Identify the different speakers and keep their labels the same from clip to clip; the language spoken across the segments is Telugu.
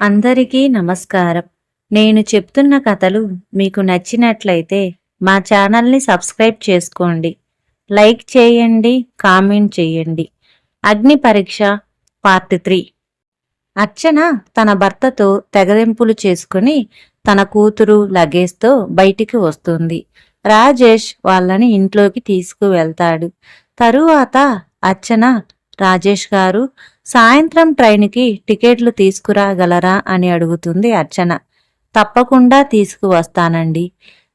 Speaker 1: అందరికీ నమస్కారం. నేను చెప్తున్న కథలు మీకు నచ్చినట్లయితే మా ఛానల్ని సబ్స్క్రైబ్ చేసుకోండి. లైక్ చేయండి కామెంట్ చేయండి. అగ్ని పరీక్ష పార్ట్ త్రీ. అర్చన తన భర్తతో తెగదెంపులు చేసుకుని తన కూతురు లగేజ్తో బయటికి వస్తుంది. రాజేష్ వాళ్ళని ఇంట్లోకి తీసుకువెళ్తాడు. తరువాత అర్చన రాజేష్ గారు సాయంత్రం ట్రైన్కి టికెట్లు తీసుకురాగలరా అని అడుగుతుంది అర్చన. తప్పకుండా తీసుకువస్తానండి.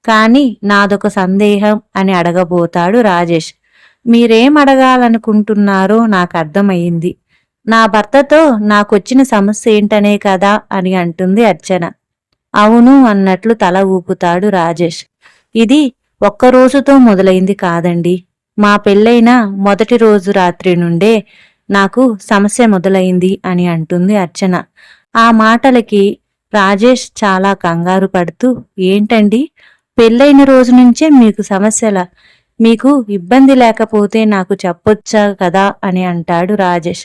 Speaker 1: కానీ నాదొక సందేహం అని అడగబోతాడు రాజేష్. మీరేం అడగాలనుకుంటున్నారో నాకు అర్థమయ్యింది నా భర్తతో నాకొచ్చిన సమస్య ఏంటనే కదా అని అంటుంది అర్చన. అవును అన్నట్లు తల ఊపుతాడు రాజేష్. ఇది ఒక్క రోజుతో మొదలైంది కాదండి. మా పెళ్ళైన మొదటి రోజు రాత్రి నుండే నాకు సమస్య మొదలైంది అని అంటుంది అర్చన. ఆ మాటలకి రాజేష్ చాలా కంగారు పడుతూ ఏంటండి? పెళ్ళైన రోజు నుంచే మీకు సమస్యల మీకు ఇబ్బంది లేకపోతే నాకు చెప్పొచ్చా కదా? అని అంటాడు రాజేష్.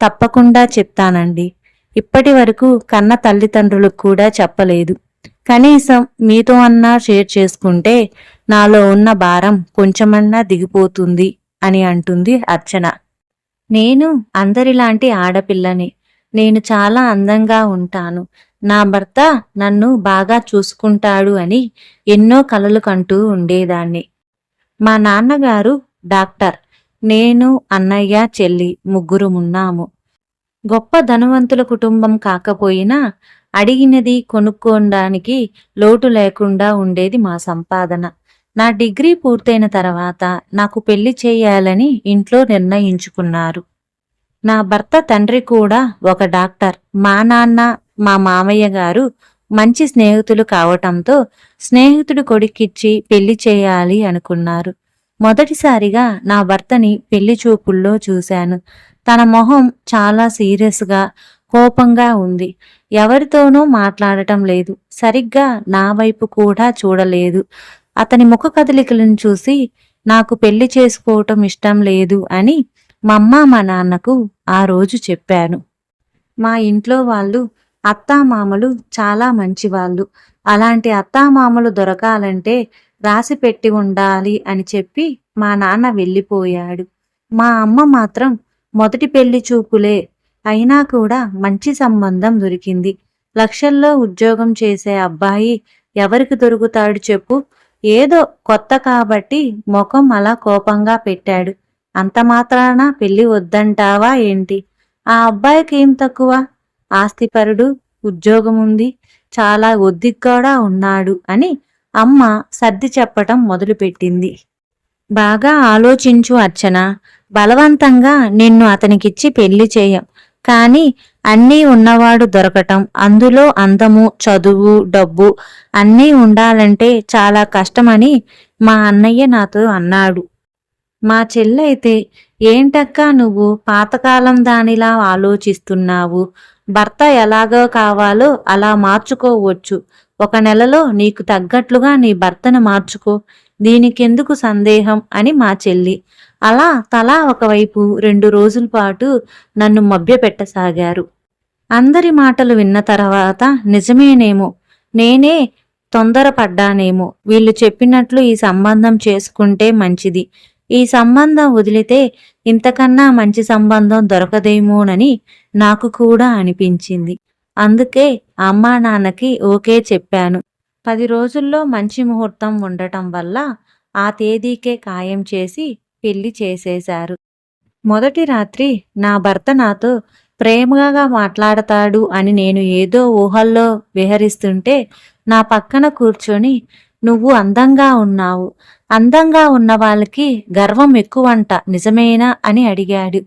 Speaker 1: తప్పకుండా చెప్తానండి. ఇప్పటి వరకు కన్న తల్లిదండ్రులకు కూడా చెప్పలేదు. కనీసం మీతో అన్నా షేర్ చేసుకుంటే నాలో ఉన్న భారం కొంచెమన్నా దిగిపోతుంది అని అంటుంది అర్చన. నేను అందరిలాంటి ఆడపిల్లని. నేను చాలా అందంగా ఉంటాను. నా భర్త నన్ను బాగా చూసుకుంటాడు అని ఎన్నో కలలు కంటూ ఉండేదాన్ని. మా నాన్నగారు డాక్టర్. నేను అన్నయ్య చెల్లి ముగ్గురు ఉన్నాము. గొప్ప ధనవంతుల కుటుంబం కాకపోయినా అడిగినది కొనుక్కోడానికి లోటు లేకుండా ఉండేది మా సంపాదన. నా డిగ్రీ పూర్తయిన తర్వాత నాకు పెళ్ళి చేయాలని ఇంట్లో నిర్ణయించుకున్నారు. నా భర్త తండ్రి కూడా ఒక డాక్టర్. మా నాన్న మా మామయ్య గారు మంచి స్నేహితులు కావటంతో స్నేహితుడు కొడుకిచ్చి పెళ్ళి చేయాలి అనుకున్నారు. మొదటిసారిగా నా భర్తని పెళ్ళి చూపుల్లో చూశాను. తన మొహం చాలా సీరియస్గా కోపంగా ఉంది. ఎవరితోనూ మాట్లాడటం లేదు. సరిగ్గా నా వైపు కూడా చూడలేదు. అతని ముఖ కదలికలను చూసి నాకు పెళ్ళి చేసుకోవటం ఇష్టం లేదు అని మా అమ్మ మా నాన్నకు ఆ రోజు చెప్పాను. మా ఇంట్లో వాళ్ళు అత్తామామలు చాలా మంచివాళ్ళు. అలాంటి అత్తామామలు దొరకాలంటే రాసి పెట్టి ఉండాలి అని చెప్పి మా నాన్న వెళ్ళిపోయాడు. మా అమ్మ మాత్రం మొదటి పెళ్ళి చూపులే అయినా కూడా మంచి సంబంధం దొరికింది. లక్షల్లో ఉద్యోగం చేసే అబ్బాయి ఎవరికి దొరుకుతాడు చెప్పు. ఏదో కొత్త కాబట్టి ముఖం అలా కోపంగా పెట్టాడు. అంత మాత్రాన పెళ్ళి వద్దంటావా ఏంటి? ఆ అబ్బాయికి ఏం తక్కువ? ఆస్తిపరుడు ఉద్యోగం ఉంది చాలా ఒద్దిగ్గా ఉన్నాడు అని అమ్మ సర్ది చెప్పటం మొదలుపెట్టింది. బాగా ఆలోచించు అర్చన. బలవంతంగా నిన్ను అతనికిచ్చి పెళ్ళి చేయం. కానీ అన్నీ ఉన్నవాడు దొరకటం అందులో అందము చదువు డబ్బు అన్నీ ఉండాలంటే చాలా కష్టమని మా అన్నయ్య నాతో అన్నాడు. మా చెల్లైతే ఏంటక్కా నువ్వు పాతకాలం దానిలా ఆలోచిస్తున్నావు? భర్త ఎలాగో కావాలో అలా మార్చుకోవచ్చు. ఒక నెలలో నీకు తగ్గట్లుగా నీ భర్తను మార్చుకో. దీనికెందుకు సందేహం? అని మా చెల్లి. అలా తలా ఒకవైపు రెండు రోజుల పాటు నన్ను మభ్యపెట్టసాగారు. అందరి మాటలు విన్న తర్వాత నిజమేనేమో నేనే తొందరపడ్డానేమో వీళ్ళు చెప్పినట్లు ఈ సంబంధం చేసుకుంటే మంచిది. ఈ సంబంధం వదిలితే ఇంతకన్నా మంచి సంబంధం దొరకదేమోనని నాకు కూడా అనిపించింది. అందుకే అమ్మా నాన్నకి ఓకే చెప్పాను. పది రోజుల్లో మంచి ముహూర్తం ఉండటం వల్ల ఆ తేదీకే ఖాయం చేసి పెళ్ళి చేసేశారు. మొదటి రాత్రి నా భర్త నాతో ప్రేమగా మాట్లాడతాడు అని నేను ఏదో ఊహల్లో విహరిస్తుంటే నా పక్కన కూర్చొని నువ్వు అందంగా ఉన్నావు. అందంగా ఉన్న వాళ్ళకి గర్వం ఎక్కువంట నిజమేనా? అని అడిగాడు.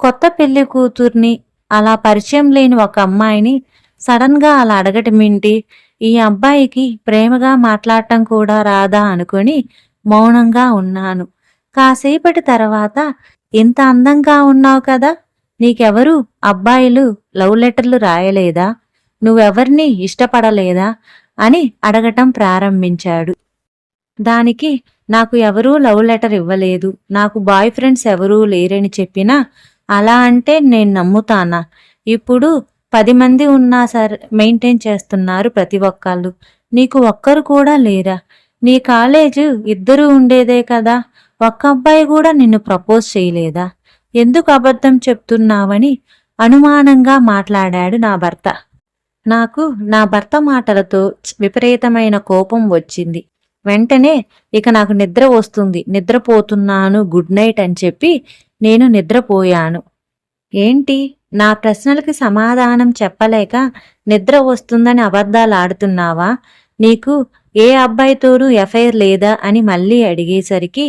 Speaker 1: కొత్త పెళ్ళి కూతుర్ని అలా పరిచయం లేని ఒక అమ్మాయిని సడన్గా అలా అడగటమేంటి ఈ అబ్బాయికి ప్రేమగా మాట్లాడటం కూడా రాదా? అనుకొని మౌనంగా ఉన్నాను. కాసేపటి తర్వాత ఇంత అందంగా ఉన్నావు కదా నీకెవరు అబ్బాయిలు లవ్ లెటర్లు రాయలేదా నువ్వెవర్ని ఇష్టపడలేదా అని అడగటం ప్రారంభించాడు. దానికి నాకు ఎవరూ లవ్ లెటర్ ఇవ్వలేదు నాకు బాయ్ ఫ్రెండ్స్ ఎవరూ లేరని చెప్పినా అలా అంటే నేను నమ్ముతానా? ఇప్పుడు పది మంది ఉన్నా సరే మెయింటైన్ చేస్తున్నారు ప్రతి ఒక్కళ్ళు. నీకు ఒక్కరు కూడా లేరా? నీ కాలేజు ఇద్దరు ఉండేదే కదా ఒక్క అబ్బాయి కూడా నిన్ను ప్రపోజ్ చేయలేదా? ఎందుకు అబద్ధం చెప్తున్నావని అనుమానంగా మాట్లాడాడు నా భర్త. నాకు నా భర్త మాటలతో విపరీతమైన కోపం వచ్చింది. వెంటనే ఇక నాకు నిద్ర వస్తుంది. నిద్రపోతున్నాను గుడ్ నైట్ అని చెప్పి నేను నిద్రపోయాను. ఏంటి? నా ప్రశ్నలకి సమాధానం చెప్పలేక నిద్ర వస్తుందని అబద్ధాలు ఆడుతున్నావా? నీకు ఏ అబ్బాయితోనూ ఎఫ్ఐఆర్ లేదా అని మళ్ళీ అడిగేసరికి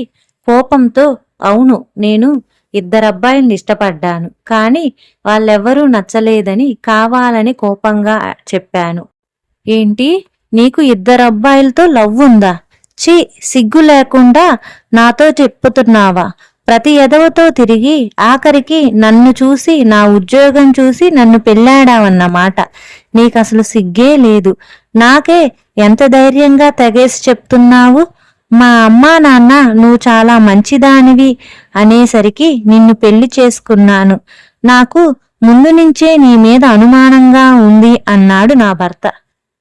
Speaker 1: కోపంతో అవును నేను ఇద్దరబ్బాయిల్ని ఇష్టపడ్డాను కానీ వాళ్ళెవ్వరూ నచ్చలేదని కావాలని కోపంగా చెప్పాను. ఏంటి? నీకు ఇద్దరబ్బాయిలతో లవ్ ఉందా ఛీ సిగ్గు లేకుండా నాతో చెప్పుతున్నావా? ప్రతి ఎదవతో తిరిగి ఆఖరికి నన్ను చూసి నా ఉద్యోగం చూసి నన్ను పెళ్ళాడావన్నమాట. నీకసలు సిగ్గే లేదు. నాకే ఎంత ధైర్యంగా తెగేసి చెప్తున్నావు? మా అమ్మా నాన్న నువ్వు చాలా మంచిదానివి అనేసరికి నిన్ను పెళ్ళి చేసుకున్నాను. నాకు ముందు నుంచే నీ మీద అనుమానంగా ఉంది అన్నాడు నా భర్త.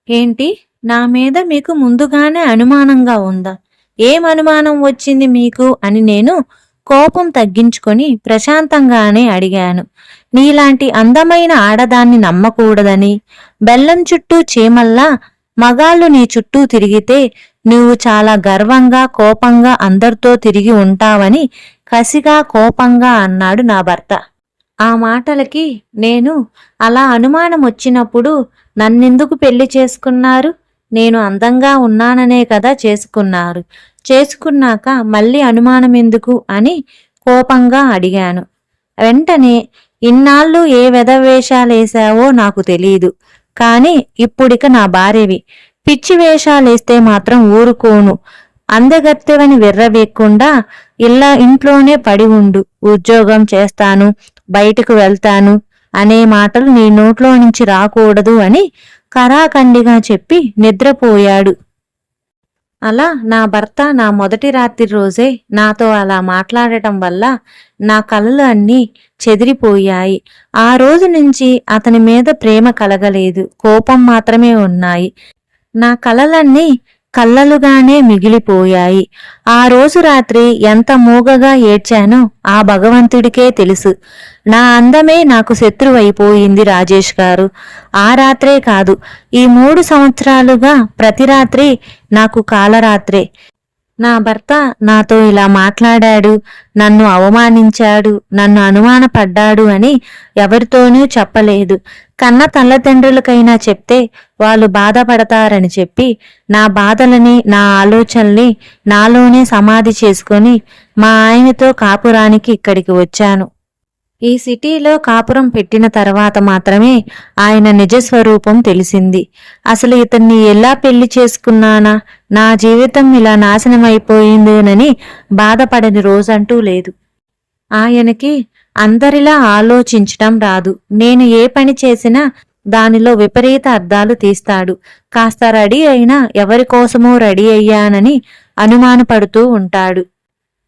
Speaker 1: ఏంటి? నా మీద మీకు ముందుగానే అనుమానంగా ఉందా? ఏం అనుమానం వచ్చింది మీకు అని నేను కోపం తగ్గించుకొని ప్రశాంతంగానే అడిగాను. నీలాంటి అందమైన ఆడదాన్ని నమ్మకూడదని బెల్లం చుట్టూ చీమల్లా మగాళ్ళు నీ చుట్టూ తిరిగితే నువ్వు చాలా గర్వంగా కోపంగా అందరితో తిరిగి ఉంటావని కసిగా కోపంగా అన్నాడు నా భర్త. ఆ మాటలకి నేను అలా అనుమానం వచ్చినప్పుడు నన్నెందుకు పెళ్ళి చేసుకున్నారు? నేను అందంగా ఉన్నాననే కదా చేసుకున్నారు. చేసుకున్నాక మళ్ళీ అనుమానం ఎందుకు అని కోపంగా అడిగాను. వెంటనే ఇన్నాళ్ళు ఏ వెధవేషాలేశావో నాకు తెలీదు. కాని ఇప్పుడిక నా భార్యవి. పిచ్చి వేషాలేస్తే మాత్రం ఊరుకోను. అందగత్తెవని విర్రవేయకుండా ఇలా ఇంట్లోనే పడి ఉండు ఉద్యోగం చేస్తాను బయటకు వెళ్తాను అనే మాటలు నీ నోట్లో నుంచి రాకూడదు అని కరాఖండిగా చెప్పి నిద్రపోయాడు. అలా నా భర్త నా మొదటి రాత్రి రోజే నాతో అలా మాట్లాడటం వల్ల నా కలలు అన్నీ చెదిరిపోయాయి. ఆ రోజు నుంచి అతని మీద ప్రేమ కలగలేదు. కోపం మాత్రమే ఉన్నాయి. నా కలలన్నీ కళ్ళలుగానే మిగిలిపోయాయి. ఆ రోజు రాత్రి ఎంత మూగగా ఏడ్చానో ఆ భగవంతుడికే తెలుసు. నా అందమే నాకు శత్రువైపోయింది రాజేష్ గారు. ఆ రాత్రే కాదు ఈ మూడు సంవత్సరాలుగా ప్రతి రాత్రి నాకు కాలరాత్రే. నా భర్త నాతో ఇలా మాట్లాడాడు నన్ను అవమానించాడు నన్ను అనుమానపడ్డాడు అని ఎవరితోనూ చెప్పలేదు. కన్న తల్లిదండ్రులకైనా చెప్తే వాళ్ళు బాధపడతారని చెప్పి నా బాధలని నా ఆలోచనల్ని నాలోనే సమాధి చేసుకొని మా ఆయనతో కాపురానికి ఇక్కడికి వచ్చాను. ఈ సిటీలో కాపురం పెట్టిన తర్వాత మాత్రమే ఆయన నిజస్వరూపం తెలిసింది. అసలు ఇతన్ని ఎలా పెళ్ళి చేసుకున్నానా? నా జీవితం ఇలా నాశనమైపోయిందేనని బాధపడని రోజంటూ లేదు. ఆయనకి అందరిలా ఆలోచించటం రాదు. నేను ఏ పని చేసినా దానిలో విపరీత అర్థాలు తీస్తాడు. కాస్త రెడీ అయినా ఎవరి కోసమో రెడీ అయ్యానని అనుమానపడుతూ ఉంటాడు.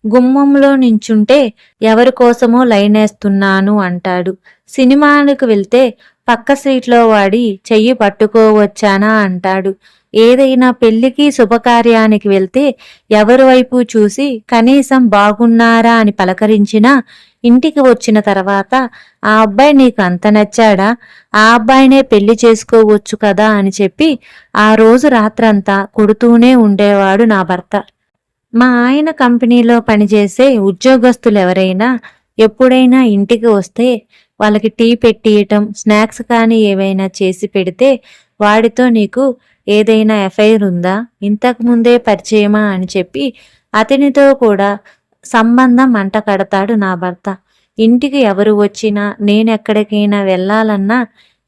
Speaker 1: గుమ్మంలో నించుంటే ఎవరి కోసమో లైనేస్తున్నాను అంటాడు. సినిమాలకు వెళ్తే పక్క సీట్లో వాడి చెయ్యి పట్టుకోవచ్చానా అంటాడు. ఏదైనా పెళ్ళికి శుభకార్యానికి వెళ్తే ఎవరి వైపు చూసి కనీసం బాగున్నారా అని పలకరించినా ఇంటికి వచ్చిన తర్వాత ఆ అబ్బాయి నీకు అంత నచ్చాడా? ఆ అబ్బాయినే పెళ్ళి చేసుకోవచ్చు కదా అని చెప్పి ఆ రోజు రాత్రంతా కొడుతూనే ఉండేవాడు నా భర్త. మా ఆయన కంపెనీలో పనిచేసే ఉద్యోగస్తులు ఎవరైనా ఎప్పుడైనా ఇంటికి వస్తే వాళ్ళకి టీ పెట్టియటం స్నాక్స్ కానీ ఏవైనా చేసి పెడితే వాడితో నీకు ఏదైనా ఎఫ్ఐఆర్ ఉందా? ఇంతకు ముందే పరిచయమా? అని చెప్పి అతనితో కూడా సంబంధం అంట కడతాడు నా భర్త. ఇంటికి ఎవరు వచ్చినా నేనెక్కడికైనా వెళ్ళాలన్నా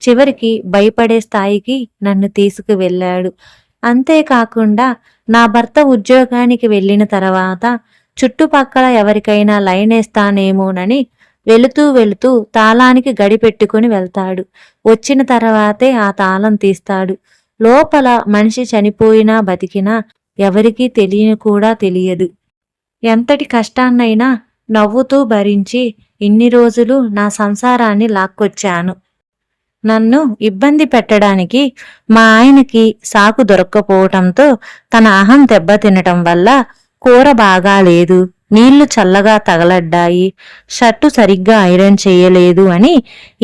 Speaker 1: చివరికి భయపడే స్థాయికి నన్ను తీసుకువెళ్ళాడు. అంతేకాకుండా నా భర్త ఉద్యోగానికి వెళ్ళిన తర్వాత చుట్టుపక్కల ఎవరికైనా లైన్ వేస్తానేమోనని వెళుతూ వెళుతూ తాళానికి గడిపెట్టుకుని వెళ్తాడు. వచ్చిన తర్వాతే ఆ తాళం తీస్తాడు. లోపల మనిషి చనిపోయినా బతికినా ఎవరికీ తెలియని కూడా తెలియదు. ఎంతటి కష్టాన్నైనా నవ్వుతూ భరించి ఇన్ని రోజులు నా సంసారాన్ని లాక్కొచ్చాను. నన్ను ఇబ్బంది పెట్టడానికి మా ఆయనకి సాకు దొరక్కపోవటంతో తన అహం దెబ్బతినటం వల్ల కూర బాగా లేదు నీళ్ళు చల్లగా తగలడ్డాయి షర్టు సరిగ్గా ఐరన్ చేయలేదు అని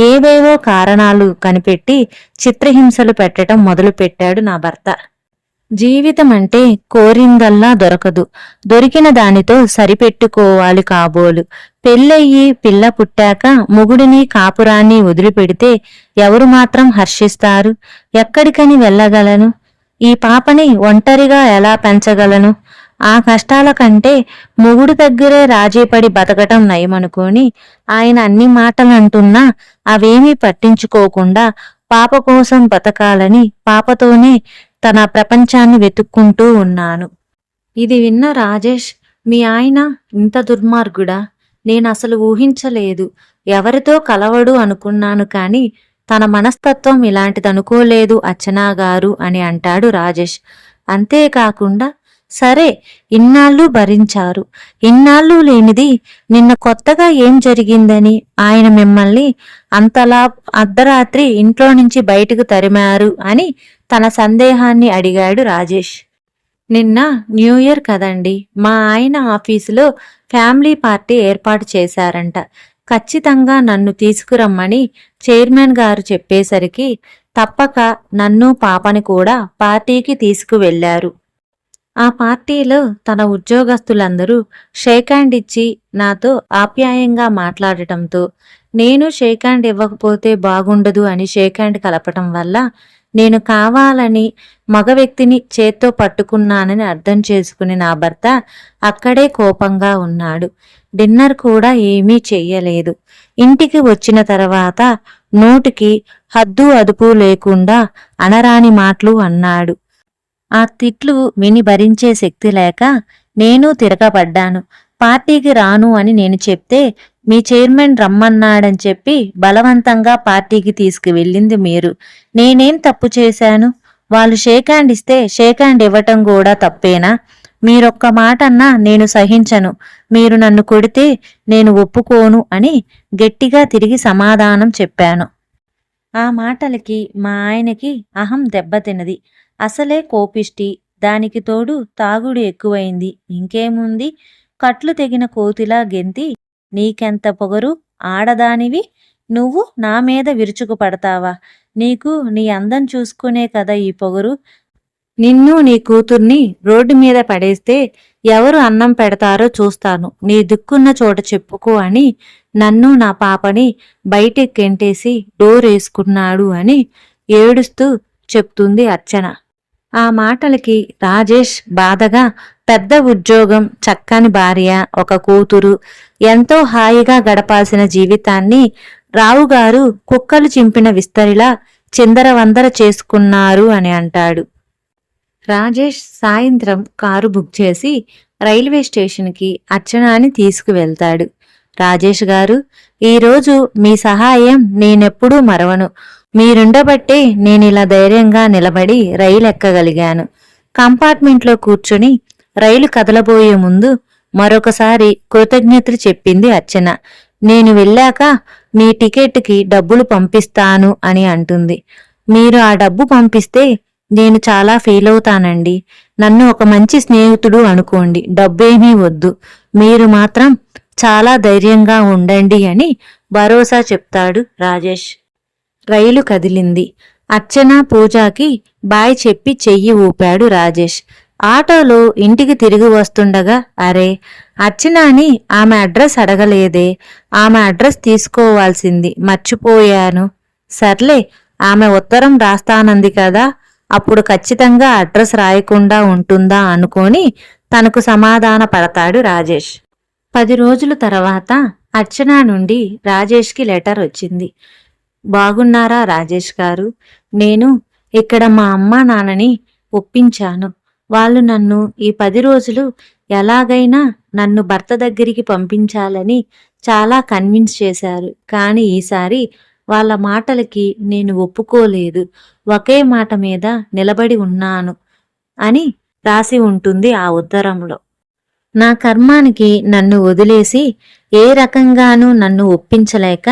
Speaker 1: ఏవేవో కారణాలు కనిపెట్టి చిత్రహింసలు పెట్టడం మొదలుపెట్టాడు నా భర్త. జీవితం అంటే కోరిందల్లా దొరకదు. దొరికిన దానితో సరిపెట్టుకోవాలి కాబోలు. పెళ్ళయ్యి పిల్ల పుట్టాక ముగుడిని కాపురాన్ని వదిలిపెడితే ఎవరు మాత్రం హర్షిస్తారు? ఎక్కడికని వెళ్ళగలను? ఈ పాపని ఒంటరిగా ఎలా పెంచగలను? ఆ కష్టాల కంటే మొగుడు దగ్గరే రాజీపడి బతకటం నయమనుకొని ఆయన అన్ని మాటలంటున్నా అవేమీ పట్టించుకోకుండా పాప కోసం బతకాలని పాపతోనే తన ప్రపంచాన్ని వెతుక్కుంటూ ఉన్నాను. ఇది విన్న రాజేష్ మీ ఆయన ఇంత దుర్మార్గుడా? నేను అసలు ఊహించలేదు. ఎవరితో కలవడు అనుకున్నాను కాని తన మనస్తత్వం ఇలాంటిదనుకోలేదు అర్చనా గారు అని అంటాడు రాజేష్. అంతేకాకుండా సరే ఇన్నాళ్ళు భరించారు. ఇన్నాళ్ళు లేనిది నిన్న కొత్తగా ఏం జరిగిందని ఆయన మిమ్మల్ని అంతలా అర్ధరాత్రి ఇంట్లో నుంచి బయటకు తరిమారు అని తన సందేహాన్ని అడిగాడు రాజేష్. నిన్న న్యూ ఇయర్ కదండి మా ఆయన ఆఫీసులో ఫ్యామిలీ పార్టీ ఏర్పాటు చేశారంట. ఖచ్చితంగా నన్ను తీసుకురమ్మని చైర్మన్ గారు చెప్పేసరికి తప్పక నన్ను పాపని కూడా పార్టీకి తీసుకువెళ్ళారు ఆ పార్టీలో తన ఉద్యోగస్తులందరూ షేక్ హ్యాండ్ ఇచ్చి నాతో ఆప్యాయంగా మాట్లాడటంతో నేను షేక్ హ్యాండ్ ఇవ్వకపోతే బాగుండదు అని షేక్ హ్యాండ్ కలపటం వల్ల నేను కావాలని మగ వ్యక్తిని చేత్తో పట్టుకున్నానని అర్థం చేసుకుని నా భర్త అక్కడే కోపంగా ఉన్నాడు. డిన్నర్ కూడా ఏమీ చెయ్యలేదు. ఇంటికి వచ్చిన తర్వాత నోటికి హద్దు అదుపు లేకుండా అనరాని మాటలు అన్నాడు. ఆ తిట్లు విని భరించే శక్తి లేక నేను తిరగబడ్డాను. పార్టీకి రాను అని నేను చెప్తే మీ చైర్మన్ రమ్మన్నాడని చెప్పి బలవంతంగా పార్టీకి తీసుకువెళ్ళింది మీరు. నేనేం తప్పు చేశాను? వాళ్ళు షేక్ హ్యాండ్ ఇస్తే షేక్ హ్యాండ్ ఇవ్వటం కూడా తప్పేనా? మీరొక్క మాట అన్నా నేను సహించను. మీరు నన్ను కొడితే నేను ఒప్పుకోను అని గట్టిగా తిరిగి సమాధానం చెప్పాను. ఆ మాటలకి మా ఆయనకి అహం దెబ్బతినది అసలే కోపిష్టి. దానికి తోడు తాగుడు ఎక్కువైంది. ఇంకేముంది? కట్లు తెగిన కోతిలా గెంతి నీకెంత పొగరు? ఆడదానివి? నువ్వు నా మీద విరుచుకు పడతావా నీకు నీ అందం చూసుకునే కదా ఈ పొగరు? నిన్ను నీ కూతుర్ని రోడ్డు మీద పడేస్తే ఎవరు అన్నం పెడతారో చూస్తాను. నీ దిక్కున్న చోట చెప్పుకో అని నన్ను నా పాపని బయటెక్కెంటేసి డోర్ వేసుకున్నాడు అని ఏడుస్తూ చెప్తుంది అర్చన. ఆ మాటలకి రాజేష్ బాధగా పెద్ద ఉద్యోగం చక్కని భార్య ఒక కూతురు ఎంతో హాయిగా గడపాల్సిన జీవితాన్ని రావుగారు కుక్కలు చింపిన విస్తరిలా చిందరవందర చేసుకున్నారు అని అంటాడు. రాజేష్ సాయంత్రం కారు బుక్ చేసి రైల్వే స్టేషన్కి అర్చనాని తీసుకువెళ్తాడు. రాజేష్ గారు ఈరోజు మీ సహాయం నేనెప్పుడూ మరవను. మీరుండబట్టే నేనిలా ధైర్యంగా నిలబడి రైలు ఎక్కగలిగాను కంపార్ట్మెంట్లో కూర్చుని రైలు కదలబోయే ముందు మరొకసారి కృతజ్ఞతలు చెప్పింది అర్చన. నేను వెళ్ళాక మీ టికెట్కి డబ్బులు పంపిస్తాను అని అంటుంది. మీరు ఆ డబ్బు పంపిస్తే నేను చాలా ఫీల్ అవుతానండి. నన్ను ఒక మంచి స్నేహితుడు అనుకోండి డబ్బేమీ వద్దు. మీరు మాత్రం చాలా ధైర్యంగా ఉండండి అని భరోసా చెప్తాడు రాజేష్. రైలు కదిలింది. అర్చన పూజాకి బాయ్ చెప్పి చెయ్యి ఊపాడు రాజేష్. ఆటోలో ఇంటికి తిరిగి వస్తుండగా అరే అర్చనాని ఆమె అడ్రస్ అడగలేదే. ఆమె అడ్రస్ తీసుకోవాల్సింది. మర్చిపోయాను. సర్లే ఆమె ఉత్తరం రాస్తానంది కదా. అప్పుడు ఖచ్చితంగా అడ్రస్ రాయకుండా ఉంటుందా అనుకొని తనకు సమాధాన పడతాడు రాజేష్. పది రోజుల తర్వాత అర్చన నుండి రాజేష్కి లెటర్ వచ్చింది. బాగున్నారా రాజేష్ గారు? నేను ఇక్కడ మా అమ్మ నాన్నని ఒప్పించాను. వాళ్ళు నన్ను ఈ పది రోజులు ఎలాగైనా నన్ను భర్త దగ్గరికి పంపించాలని చాలా కన్విన్స్ చేశారు. కానీ ఈసారి వాళ్ళ మాటలకి నేను ఒప్పుకోలేదు. ఒకే మాట మీద నిలబడి ఉన్నాను అని రాసి ఉంటుంది ఆ ఉత్తరంలో. నా కర్మానికి నన్ను వదిలేసి ఏ రకంగానూ నన్ను ఒప్పించలేక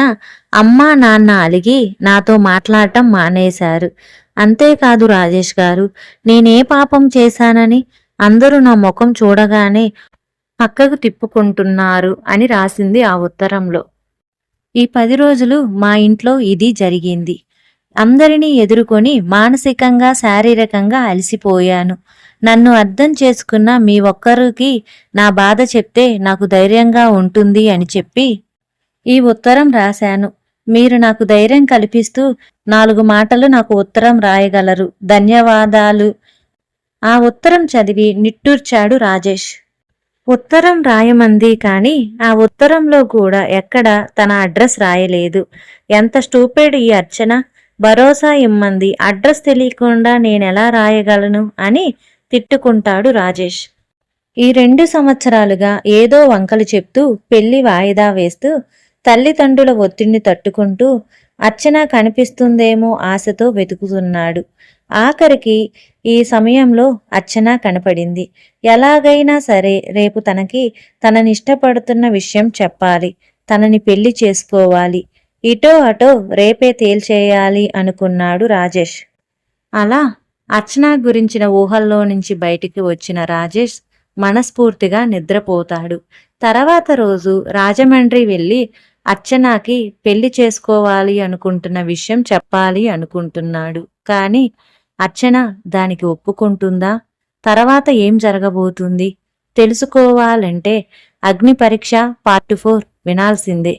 Speaker 1: అమ్మా నాన్న అలిగి నాతో మాట్లాడటం మానేశారు. అంతేకాదు రాజేష్ గారు నేనే పాపం చేశానని అందరూ నా ముఖం చూడగానే పక్కకు తిప్పుకుంటున్నారు అని రాసింది ఆ ఉత్తరంలో. ఈ పది రోజులు మా ఇంట్లో ఇది జరిగింది. అందరినీ ఎదుర్కొని మానసికంగా శారీరకంగా అలసిపోయాను. నన్ను అర్థం చేసుకున్న మీ ఒక్కరికి నా బాధ చెప్తే నాకు ధైర్యంగా ఉంటుంది అని చెప్పి ఈ ఉత్తరం రాశాను. మీరు నాకు ధైర్యం కల్పిస్తూ నాలుగు మాటలు నాకు ఉత్తరం రాయగలరు. ధన్యవాదాలు. ఆ ఉత్తరం చదివి నిట్టూర్చాడు రాజేష్. ఉత్తరం రాయమంది కానీ ఆ ఉత్తరంలో కూడా ఎక్కడ తన అడ్రస్ రాయలేదు. ఎంత స్టూపెడ్ ఈ అర్చన? భరోసా ఇమ్మంది. అడ్రస్ తెలియకుండా నేనెలా రాయగలను? అని తిట్టుకుంటాడు రాజేష్. ఈ రెండు సంవత్సరాలుగా ఏదో వంకలు చెప్తూ పెళ్ళి వాయిదా వేస్తూ తల్లిదండ్రుల ఒత్తిడిని తట్టుకుంటూ అర్చన కనిపిస్తుందేమో ఆశతో వెతుకుతున్నాడు. ఆఖరికి ఈ సమయంలో అర్చన కనపడింది. ఎలాగైనా సరే రేపు తనకి తనని ఇష్టపడుతున్న విషయం చెప్పాలి. తనని పెళ్ళి చేసుకోవాలి. ఇటో అటో రేపే తేల్చేయాలి అనుకున్నాడు రాజేష్. అలా అర్చన గురించిన ఊహల్లో నుంచి బయటికి వచ్చిన రాజేష్ మనస్ఫూర్తిగా నిద్రపోతాడు. తర్వాత రోజు రాజమండ్రి వెళ్ళి అర్చనాకి పెళ్ళి చేసుకోవాలి అనుకుంటున్న విషయం చెప్పాలి అనుకుంటున్నాడు. కానీ అర్చన దానికి ఒప్పుకుంటుందా? తర్వాత ఏం జరగబోతుంది? తెలుసుకోవాలంటే అగ్ని పరీక్ష పార్ట్ ఫోర్ వినాల్సిందే.